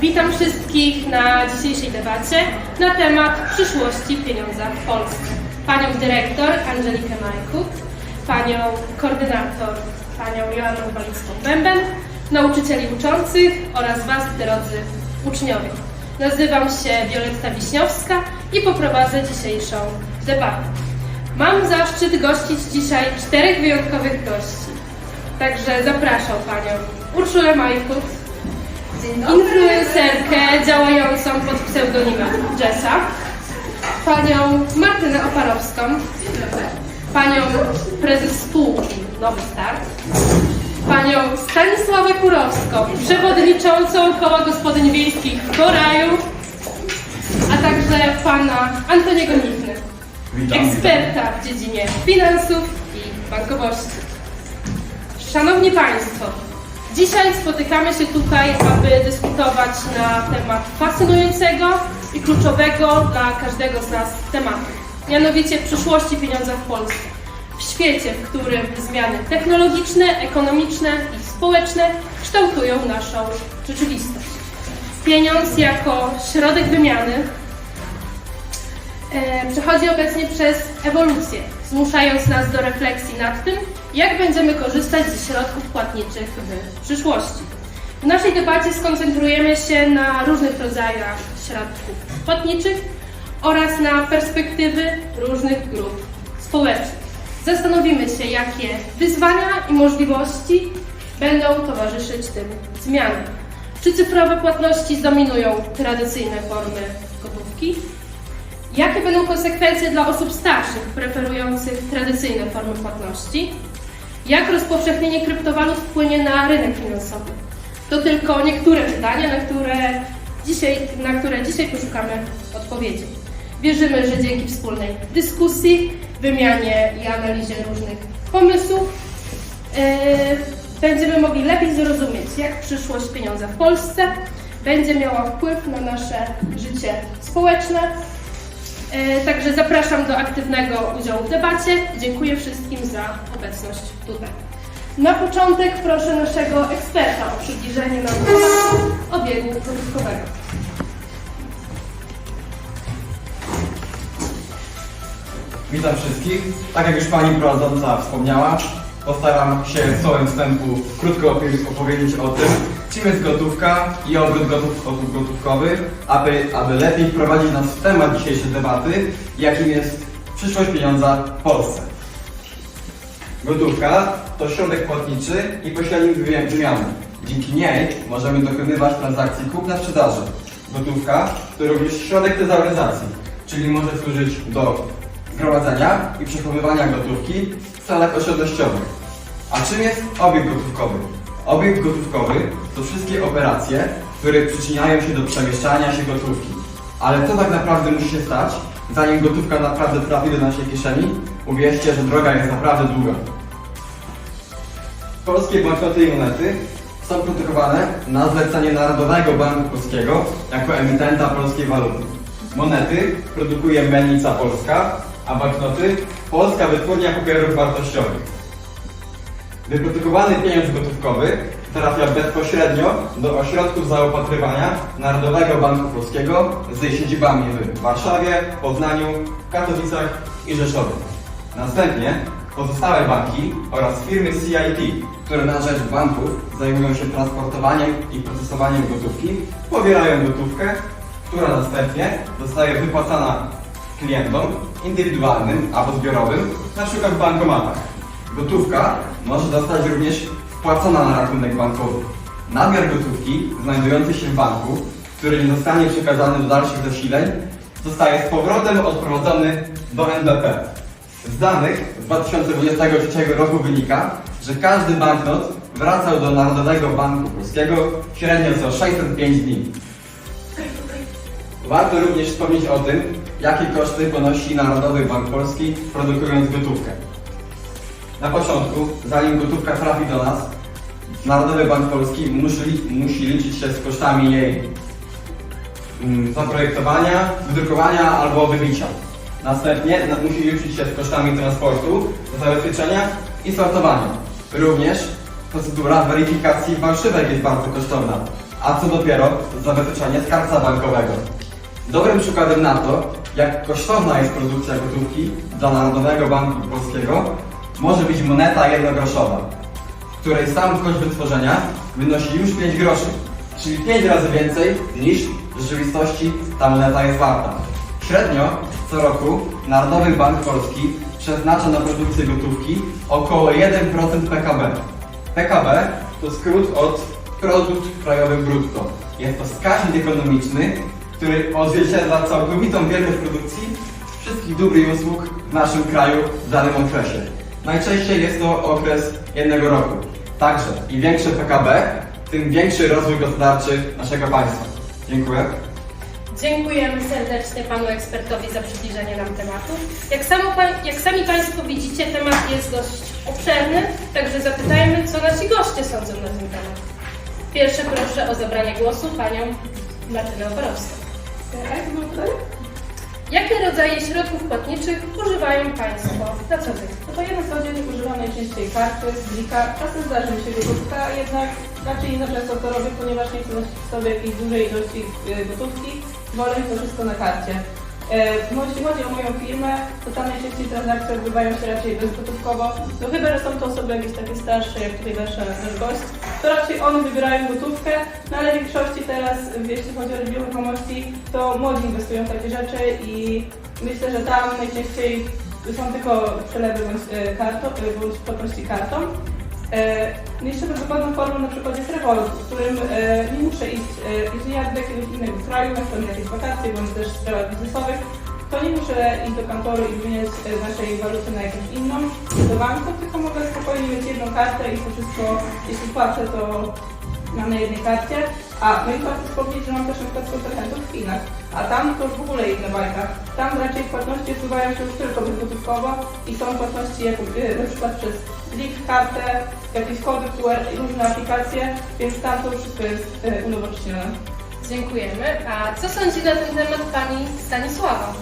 Witam wszystkich na dzisiejszej debacie na temat przyszłości pieniądza w Polsce. Panią dyrektor Angelikę Majkut, panią koordynator panią Joannę Walicką-Bęben, nauczycieli uczących oraz Was, drodzy uczniowie. Nazywam się Wioletta Wiśniowska i poprowadzę dzisiejszą debatę. Mam zaszczyt gościć dzisiaj czterech wyjątkowych gości. Także zapraszam panią Urszulę Majkut, influencerkę działającą pod pseudonimem Jessa, panią Martynę Oparowską, panią prezes spółki Nowy Start, panią Stanisławę Kurowską, przewodniczącą Koła Gospodyń Wiejskich w Koraju, a także pana Antoniego Nichny, eksperta w dziedzinie finansów i bankowości. Szanowni Państwo, dzisiaj spotykamy się tutaj, aby dyskutować na temat fascynującego i kluczowego dla każdego z nas tematu, mianowicie przyszłości pieniądza w Polsce. W świecie, w którym zmiany technologiczne, ekonomiczne i społeczne kształtują naszą rzeczywistość. Pieniądz jako środek wymiany przechodzi obecnie przez ewolucję, zmuszając nas do refleksji nad tym, jak będziemy korzystać ze środków płatniczych w przyszłości. W naszej debacie skoncentrujemy się na różnych rodzajach środków płatniczych oraz na perspektywy różnych grup społecznych. Zastanowimy się, jakie wyzwania i możliwości będą towarzyszyć tym zmianom. Czy cyfrowe płatności zdominują tradycyjne formy gotówki? Jakie będą konsekwencje dla osób starszych, preferujących tradycyjne formy płatności? Jak rozpowszechnienie kryptowalut wpłynie na rynek finansowy? To tylko niektóre pytania, na które dzisiaj, na które dzisiaj poszukamy odpowiedzi. Wierzymy, że dzięki wspólnej dyskusji, wymianie i analizie różnych pomysłów yy, będziemy mogli lepiej zrozumieć, jak przyszłość pieniądza w Polsce będzie miała wpływ na nasze życie społeczne, Także zapraszam do aktywnego udziału w debacie. Dziękuję wszystkim za obecność tutaj. Na początek proszę naszego eksperta o przybliżenie nam obiegu gotówkowego. Witam wszystkich. Tak jak już Pani prowadząca wspomniała, postaram się słowem wstępu krótko opowie- opowiedzieć o tym, czym jest gotówka i obrót gotów, gotów, gotówkowy, aby, aby lepiej wprowadzić nas w temat dzisiejszej debaty, jakim jest przyszłość pieniądza w Polsce. Gotówka to środek płatniczy i pośrednik wymi- wymiany. Dzięki niej możemy dokonywać transakcji kupna-sprzedaży. Gotówka to również środek tezauryzacji, czyli może służyć do gromadzenia i przechowywania gotówki w celach oszczędnościowych. A czym jest obieg gotówkowy? Obieg gotówkowy to wszystkie operacje, które przyczyniają się do przemieszczania się gotówki. Ale co tak naprawdę musi się stać, zanim gotówka naprawdę trafi do naszej kieszeni? Uwierzcie, że droga jest naprawdę długa. Polskie banknoty i monety są produkowane na zlecenie Narodowego Banku Polskiego jako emitenta polskiej waluty. Monety produkuje Mennica Polska, a banknoty Polska Wytwórnia Papierów Wartościowych. Wyprodukowany pieniądz gotówkowy trafia bezpośrednio do ośrodków zaopatrywania Narodowego Banku Polskiego z siedzibami w Warszawie, Poznaniu, Katowicach i Rzeszowie. Następnie pozostałe banki oraz firmy CIT, które na rzecz banków zajmują się transportowaniem i procesowaniem gotówki, pobierają gotówkę, która następnie zostaje wypłacana klientom indywidualnym albo zbiorowym, przykład w bankomatach. Gotówka może zostać również wpłacona na rachunek bankowy. Nadmiar gotówki znajdujący się w banku, który nie zostanie przekazany do dalszych zasileń, zostaje z powrotem odprowadzony do NBP. Z danych z 2023 roku wynika, że każdy banknot wracał do Narodowego Banku Polskiego średnio co 605 dni. Warto również wspomnieć o tym, jakie koszty ponosi Narodowy Bank Polski produkując gotówkę. Na początku, zanim gotówka trafi do nas, Narodowy Bank Polski musi, musi liczyć się z kosztami jej mm, zaprojektowania, wydrukowania albo wybicia. Następnie na- musi liczyć się z kosztami transportu, zabezpieczenia i sortowania. Również procedura weryfikacji fałszywek jest bardzo kosztowna. a co dopiero zabezpieczenie skarbca bankowego. Dobrym przykładem na to, jak kosztowna jest produkcja gotówki dla Narodowego Banku Polskiego, może być moneta jednogroszowa, której sam koszt wytworzenia wynosi już 5 groszy, czyli 5 razy więcej niż w rzeczywistości ta moneta jest warta. Średnio co roku Narodowy Bank Polski przeznacza na produkcję gotówki około 1% PKB. PKB to skrót od produkt krajowy brutto. Jest to wskaźnik ekonomiczny, który odzwierciedla całkowitą wielkość produkcji wszystkich dóbr i usług w naszym kraju w danym okresie. Najczęściej jest to okres jednego roku. Także im większe PKB, tym większy rozwój gospodarczy naszego państwa. Dziękuję. Dziękujemy serdecznie panu ekspertowi za przybliżenie nam tematu. Jak, samo, jak sami Państwo widzicie, temat jest dość obszerny, także zapytajmy, co nasi goście sądzą na ten temat. Pierwsze proszę o zabranie głosu panią Martynę Oporowską. Jakie rodzaje środków płatniczych używają Państwo na co dzień? No to ja na co dzień używam najczęściej karty, blika. Czasem zdarzy mi się gotówka, jednak raczej nie często to robię, ponieważ nie chcę nosić w sobie jakiejś dużej ilości e, gotówki. Wolę to wszystko na karcie. E, jeśli chodzi o moją firmę, to tam najczęściej transakcje odbywają się raczej bezgotówkowo. No chyba, że są to osoby jakieś takie starsze, jak tutaj nasz, nasz gość, to raczej one wybierają gotówkę, no ale w większości teraz, jeśli chodzi o nieruchomości, to młodzi inwestują w takie rzeczy i myślę, że tam najczęściej są tylko przelewy bądź, e, kartą, e, bądź płatności kartą. E, jeszcze wygodną formą na przykład jest Revolut, w którym e, nie muszę iść, e, jeżeli ja do jakiegoś innego kraju, na przykład na jakieś wakacje, bądź też w sprawach biznesowych, to nie muszę iść do kantoru i wymieniać naszej waluty na jakąś inną do banku, tylko mogę spokojnie mieć jedną kartę i to wszystko, jeśli płacę, to mam na jednej karcie. A no i warto wspomnieć, że mam też na przykład kontrahentów w Chinach, a tam to w ogóle inna bajka. Tam raczej płatności odbywają się już tylko bezgotówkowo i są płatności jako, y, na przykład przez blik, kartę, jakieś kody QR i różne aplikacje, więc tam to wszystko jest y, unowocześnione. Dziękujemy. A co sądzi na ten temat pani Stanisława?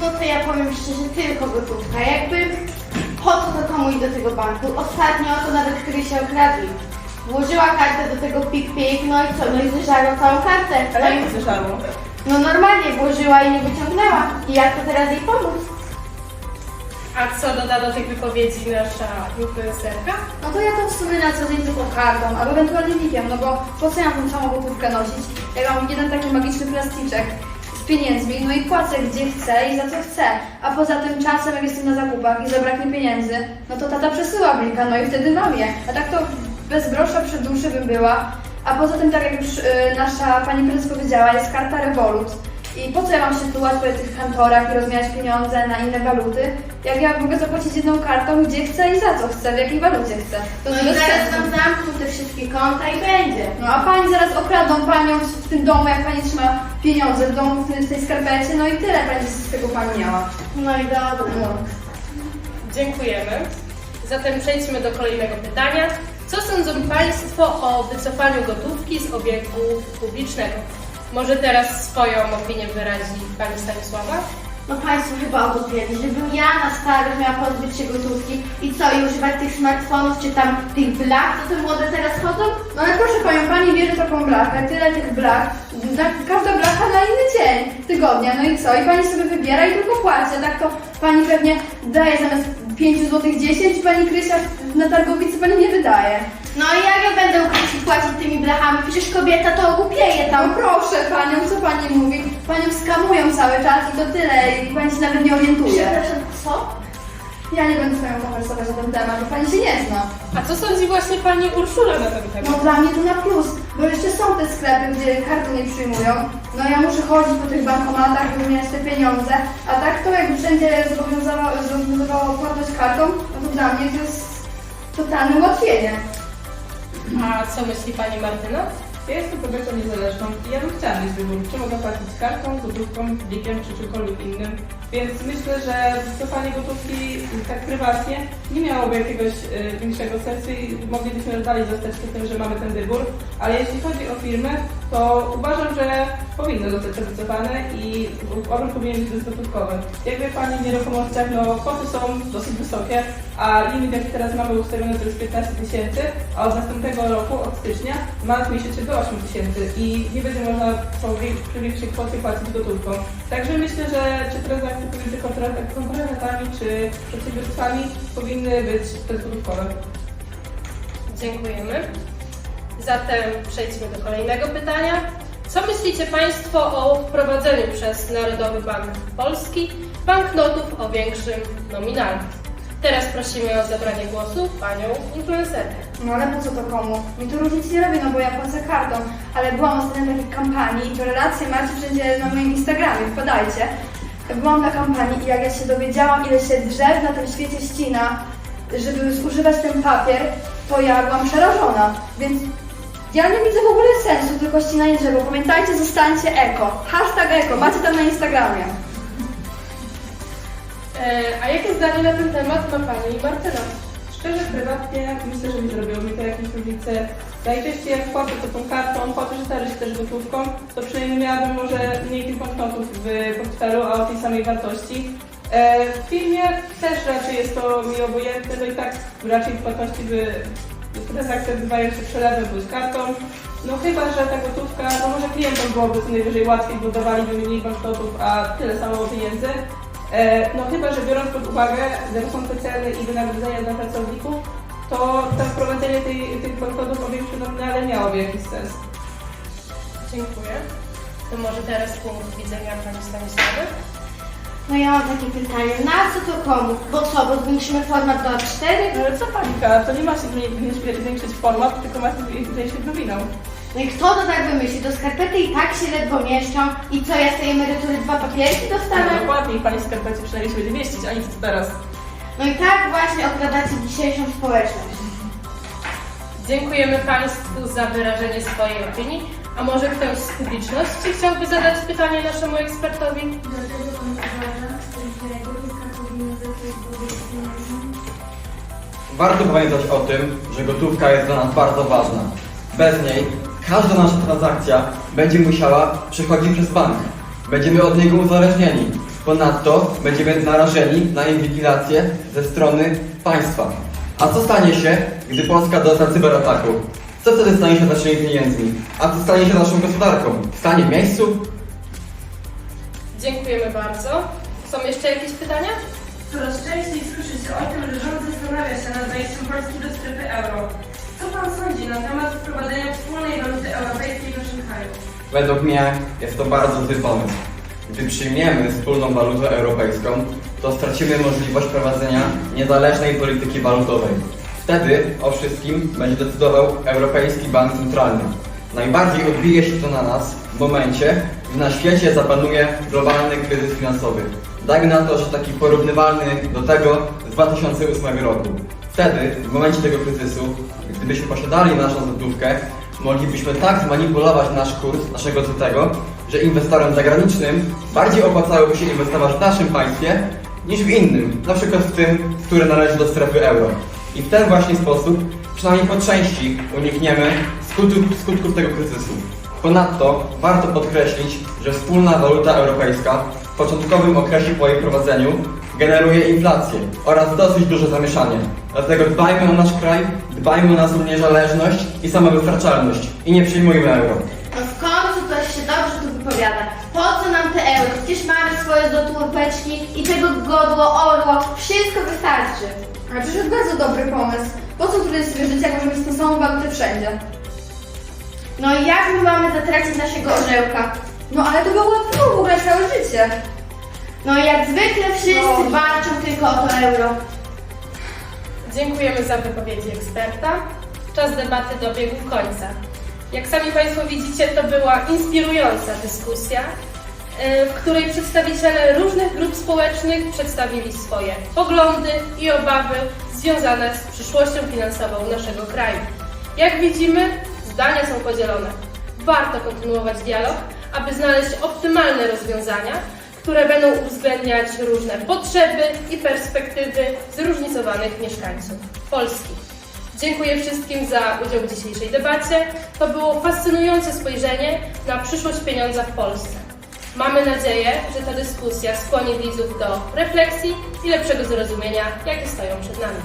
No to ja powiem szczerze, tylko gotówka. Jakby po co to komu iść do tego banku? Ostatnio to nawet Krysia okradli. Włożyła kartę do tego pik-pik, no i co? No i zeżarła całą kartę. No, Ale i, jak słyszałam? no normalnie włożyła i nie wyciągnęła. I jak to teraz jej pomóc? A co doda do tych wypowiedzi nasza influencerka? No to ja to w sumie na co dzień tylko kartą, albo ewentualnie likiem, no bo po co ja mam samą gotówkę nosić? Ja mam jeden taki magiczny plasticzek z pieniędzmi, no i płacę gdzie chcę i za co chcę. A poza tym czasem, jak jestem na zakupach i zabraknie pieniędzy, no to tata przesyła blika, no i wtedy mam je. A tak to bez grosza przy duszy bym była. A poza tym, tak jak już y, nasza pani prezes powiedziała, jest karta Revolut. I po co ja mam się tułać po tych kantorach i rozmieniać pieniądze na inne waluty, jak ja mogę zapłacić jedną kartą, gdzie chcę i za co chcę, w jakiej walucie chcę. To No i zaraz sensu. wam zamkną te wszystkie konta i będzie. No a pani zaraz okradą panią w tym domu, jak pani trzyma pieniądze w domu, w, tym, w tej skarpecie, no i tyle będzie z tego pani miała. No i dobra. No. Dziękujemy. Zatem przejdźmy do kolejnego pytania. Co sądzą Państwo o wycofaniu gotówki z obiegu publicznego? Może teraz swoją opinię wyrazi Pani Stanisława? No Państwo chyba ogłupieli, żebym ja na starość miała pozbyć się gotówki i co, i używać tych smartfonów, czy tam tych blach, co te młode teraz chodzą? No ale proszę panią, pani bierze taką blachę, tyle tych blach, każda blacha na inny dzień tygodnia, no i co? I pani sobie wybiera i tylko płaci, a tak to pani pewnie daje zamiast 5 zł 10, pani Krysia na targowicy pani nie wydaje. No i jak ja będę ukryć płacić tymi blachami? Przecież kobieta to ogłupieje Tam tam. proszę panią, co pani mówi? Panią skamują cały czas i to tyle i pani się nawet nie orientuje. Przepraszam, co? Ja nie będę z panią konwersować na ten temat, bo pani się nie zna. A co sądzi właśnie Pani Urszula na ten temat? No dla mnie to na plus, bo jeszcze są te sklepy, gdzie karty nie przyjmują. No ja muszę chodzić po tych bankomatach, wymieniać te pieniądze, a tak to jakby wszędzie zobowiązało, zobowiązywało płatność kartą, no to dla mnie to jest totalne ułatwienie. A co myśli Pani Martyna? Ja jestem kobietą niezależną i ja bym chciała mieć wybór, czy mogę płacić kartą, gotówką, blikiem, czy czymkolwiek innym. Więc myślę, że wycofanie gotówki tak prywatnie nie miałoby jakiegoś y, większego sensu i moglibyśmy dalej zostać przy tym, że mamy ten wybór. Ale jeśli chodzi o firmy, to uważam, że powinny zostać to wycofane i obrót powinien być bezgotówkowy. Jak wie Pani, w nieruchomościach no, kwoty są dosyć wysokie, a limit jaki teraz mamy ustawiony to jest 15 tysięcy, a od następnego roku, od stycznia, ma zmniejszyć się do 8 tysięcy i nie będzie można po większej kwocie płacić gotówką. Także myślę, że czy transakcje pomiędzy kontra- kontrahentami czy przedsiębiorstwami powinny być bezgotówkowe. Dziękujemy. Zatem przejdźmy do kolejnego pytania. Co myślicie Państwo o wprowadzeniu przez Narodowy Bank Polski banknotów o większym nominalu? Teraz prosimy o zabranie głosu Panią influencerkę. No ale po co to komu? Mi to różnicy nie robi, no bo ja płacę kartą, ale byłam ostatnio na takiej kampanii i to relacje macie wszędzie na moim Instagramie, wpadajcie. Byłam na kampanii i jak ja się dowiedziałam, ile się drzew na tym świecie ścina, żeby zużywać ten papier, to ja byłam przerażona, więc ja nie widzę w ogóle sensu tylko ścinanie drzewa. Pamiętajcie, zostańcie eko. Hashtag eko, macie tam na Instagramie. E, a jakie zdanie na ten temat ma Pani Martyna? Szczerze, prywatnie myślę, że nie zrobiło mi to jakiejś różnicy. Najczęściej jak płacę to tą kartą, że zdarzy się też gotówką, to przynajmniej miałabym może mniej tych banknotów w portfelu, a o tej samej wartości. E, w firmie też raczej jest to mi obojętne, to i tak raczej płatności by transakcje odbywają się przelewem bądź kartą. No chyba, że ta gotówka, no może klientom byłoby co najwyżej łatwiej, bo dawaliby mniej banknotów, a tyle samo pieniędzy. E, No chyba, że biorąc pod uwagę rosnące ceny i wynagrodzenia dla pracowników, to to wprowadzenie tej, tych banknotów o większym nominale miałoby jakiś sens. Dziękuję. To może teraz punkt widzenia Pani Stanisławy? No ja mam takie pytanie, na co to komu? Bo co, bo zwiększymy format do A4? No ale co panika, to nie ma się zwię- zwiększyć format, tylko ma się zwiększyć nowiną. No i kto to tak wymyśli? Do skarpety i tak się ledwo mieszczą. I co, ja z tej emerytury dwa papierki No dostanę? dokładnie, i pani w skarpecie przynajmniej się będzie mieścić, a nic teraz. No i tak właśnie okradacie dzisiejszą społeczność. Dziękujemy Państwu za wyrażenie swojej opinii. A może ktoś z publiczności chciałby zadać pytanie naszemu ekspertowi? Dlatego pan uważa, że gotówka powinna zostać? Warto pamiętać o tym, że gotówka jest dla nas bardzo ważna. Bez niej każda nasza transakcja będzie musiała przechodzić przez bank. Będziemy od niego uzależnieni. Ponadto będziemy narażeni na inwigilację ze strony państwa. A co stanie się, gdy Polska dostanie cyberataku? Co wtedy stanie się z naszymi pieniędzmi? A co stanie się z naszą gospodarką? Stanie w miejscu? Dziękujemy bardzo. Są jeszcze jakieś pytania? Coraz częściej słyszy się o tym, że rząd zastanawia się nad wejściem Polski do strefy euro. Co Pan sądzi na temat wprowadzenia wspólnej waluty europejskiej naszym kraju? Według mnie jest to bardzo zły pomysł. Gdy przyjmiemy wspólną walutę europejską, to stracimy możliwość prowadzenia niezależnej polityki walutowej. Wtedy o wszystkim będzie decydował Europejski Bank Centralny. Najbardziej odbije się to na nas w momencie, gdy na świecie zapanuje globalny kryzys finansowy. Dajmy na to, że taki porównywalny do tego z 2008 roku. Wtedy, w momencie tego kryzysu, gdybyśmy posiadali naszą złotówkę, moglibyśmy tak zmanipulować nasz kurs naszego złotego, że inwestorom zagranicznym bardziej opłacałoby się inwestować w naszym państwie niż w innym, na przykład w tym, które należy do strefy euro. I w ten właśnie sposób, przynajmniej po części, unikniemy skutków, skutków tego kryzysu. Ponadto warto podkreślić, że wspólna waluta europejska w początkowym okresie po jej prowadzeniu generuje inflację oraz dosyć duże zamieszanie. Dlatego dbajmy o nasz kraj, dbajmy o naszą niezależność i samowystarczalność i nie przyjmujmy euro. No w końcu ktoś się dobrze tu wypowiada. Po co nam te euro? Przecież mamy swoje złotóweczki i tego godło, orło. Wszystko wystarczy. Ale przecież to bardzo dobry pomysł. Po co tutaj sobie żyć, jak możemy mieć tą samą walutę wszędzie? No i jak my mamy zatracić naszego orzełka? No ale to by ułatwiło w ogóle całe życie. No i jak zwykle wszyscy No. walczą tylko o to euro. Dziękujemy za wypowiedzi eksperta. Czas debaty dobiegł końca. Jak sami Państwo widzicie, to była inspirująca dyskusja, y, w której przedstawiciele różnych grup społecznych przedstawili swoje poglądy i obawy związane z przyszłością finansową naszego kraju. Jak widzimy, zdania są podzielone. Warto kontynuować dialog, aby znaleźć optymalne rozwiązania, które będą uwzględniać różne potrzeby i perspektywy zróżnicowanych mieszkańców Polski. Dziękuję wszystkim za udział w dzisiejszej debacie. To było fascynujące spojrzenie na przyszłość pieniądza w Polsce. Mamy nadzieję, że ta dyskusja skłoni widzów do refleksji i lepszego zrozumienia, jakie stoją przed nami.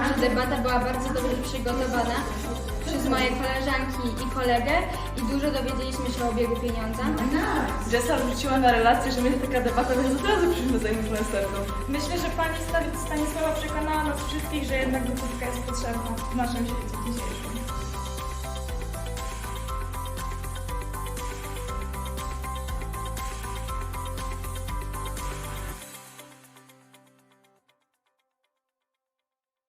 Uważam, że debata była bardzo dobrze przygotowana przez moje koleżanki i kolegę i dużo dowiedzieliśmy się o obiegu pieniądza. Jessa wrzuciła na relację, że będzie taka debata, więc od razu przyjmy zajmę następną. Myślę, że pani Stanisława przekonała nas wszystkich, że jednak gotówka jest potrzebna w naszym świecie dzisiejszym.